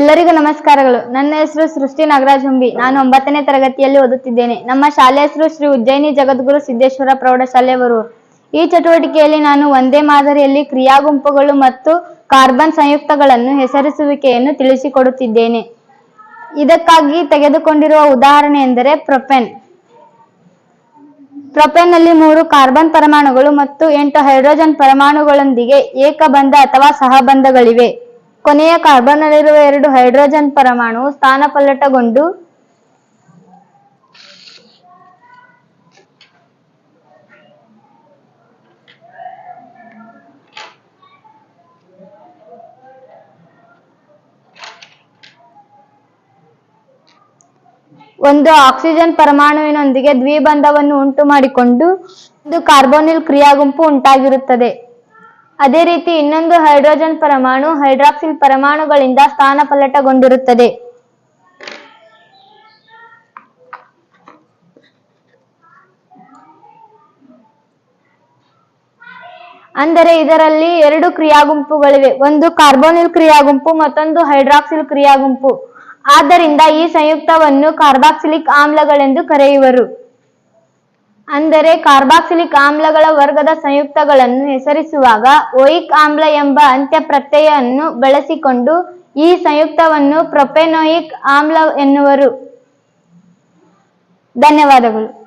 ಎಲ್ಲರಿಗೂ ನಮಸ್ಕಾರಗಳು. ನನ್ನ ಹೆಸರು ಸೃಷ್ಟಿ ನಾಗರಾಜ್ ಹುಂಬಿ ನಾನು ಒಂಬತ್ತನೇ ತರಗತಿಯಲ್ಲಿ ಓದುತ್ತಿದ್ದೇನೆ. ನಮ್ಮ ಶಾಲೆ ಹೆಸರು ಶ್ರೀ ಉಜ್ಜಯಿನಿ ಜಗದ್ಗುರು ಸಿದ್ದೇಶ್ವರ ಪ್ರೌಢಶಾಲೆ ಬರೂರು ಈ ಚಟುವಟಿಕೆಯಲ್ಲಿ ನಾನು ಒಂದೇ ಮಾದರಿಯಲ್ಲಿ ಕ್ರಿಯಾ ಗುಂಪುಗಳು ಮತ್ತು ಕಾರ್ಬನ್ ಸಂಯುಕ್ತಗಳನ್ನು ಹೆಸರಿಸುವಿಕೆಯನ್ನು ತಿಳಿಸಿಕೊಡುತ್ತಿದ್ದೇನೆ. ಇದಕ್ಕಾಗಿ ತೆಗೆದುಕೊಂಡಿರುವ ಉದಾಹರಣೆ ಎಂದರೆ ಪ್ರೊಪೆನ್. ಪ್ರೊಪೆನ್ನಲ್ಲಿ ಮೂರು ಕಾರ್ಬನ್ ಪರಮಾಣುಗಳು ಮತ್ತು ಎಂಟು ಹೈಡ್ರೋಜನ್ ಪರಮಾಣುಗಳೊಂದಿಗೆ ಏಕಬಂಧ ಅಥವಾ ಸಹಬಂಧಗಳಿವೆ. ಕೊನೆಯ ಕಾರ್ಬನ್ನಲ್ಲಿರುವ ಎರಡು ಹೈಡ್ರೋಜನ್ ಪರಮಾಣು ಸ್ಥಾನಪಲ್ಲಟಗೊಂಡು ಒಂದು ಆಕ್ಸಿಜನ್ ಪರಮಾಣುವಿನೊಂದಿಗೆ ದ್ವಿಬಂಧವನ್ನು ಉಂಟು ಮಾಡಿಕೊಂಡು ಒಂದು ಕಾರ್ಬೋನಿಲ್ ಕ್ರಿಯಾಗುಂಪು ಉಂಟಾಗಿರುತ್ತದೆ. ಅದೇ ರೀತಿ ಇನ್ನೊಂದು ಹೈಡ್ರೋಜನ್ ಪರಮಾಣು ಹೈಡ್ರಾಕ್ಸಿಲ್ ಪರಮಾಣುಗಳಿಂದ ಸ್ಥಾನಪಲ್ಲಟಗೊಂಡಿರುತ್ತದೆ ಅಂದರೆ ಇದರಲ್ಲಿ ಎರಡು ಕ್ರಿಯಾಗುಂಪುಗಳಿವೆ. ಒಂದು ಕಾರ್ಬೋನಿಲ್ ಕ್ರಿಯಾಗುಂಪು, ಮತ್ತೊಂದು ಹೈಡ್ರಾಕ್ಸಿಲ್ ಕ್ರಿಯಾಗುಂಪು. ಆದ್ದರಿಂದ ಈ ಸಂಯುಕ್ತವನ್ನು ಕಾರ್ಬಾಕ್ಸಿಲಿಕ್ ಆಮ್ಲಗಳೆಂದು ಕರೆಯುವರು. ಅಂದರೆ ಕಾರ್ಬಾಕ್ಸಿಲಿಕ್ ಆಮ್ಲಗಳ ವರ್ಗದ ಸಂಯುಕ್ತಗಳನ್ನು ಹೆಸರಿಸುವಾಗ ಒಯಿಕ್ ಆಮ್ಲ ಎಂಬ ಅಂತ್ಯ ಪ್ರತ್ಯಯವನ್ನು ಬಳಸಿಕೊಂಡು ಈ ಸಂಯುಕ್ತವನ್ನು ಪ್ರೊಪೆನೋಯಿಕ್ ಆಮ್ಲ ಎನ್ನುವರು. ಧನ್ಯವಾದಗಳು.